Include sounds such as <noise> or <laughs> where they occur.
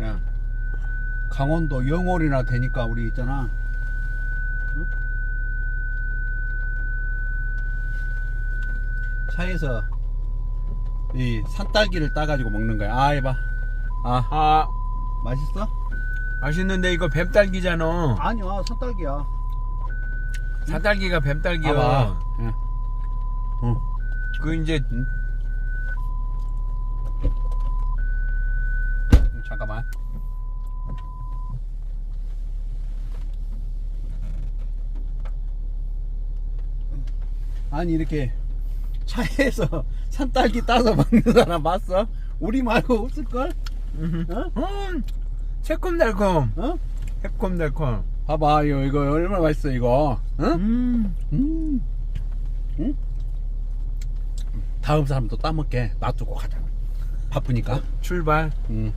야, 강원도 영월이나 되니까 우리 있잖아. 응? 차에서 이 산딸기를 따가지고 먹는 거야. 아, 해봐. 아, 아 맛있어? 맛있는데 이거 뱀딸기잖아. 아니야, 산딸기야. 사딸기가 뱀딸기야. 봐봐. 예. 응. 그 이제 잠깐만. 아니 이렇게 차에서 <laughs> 산딸기 따서 먹는 사람 봤어? 우리 말고 없을걸? 어? 음, 새콤달콤. 어? 새콤달콤. 봐봐 이거, 이거 얼마나 맛있어 이거 응? 음. 음. 응? 다음 사람 또 따먹게 놔두고 가자 바쁘니까 출발. 응.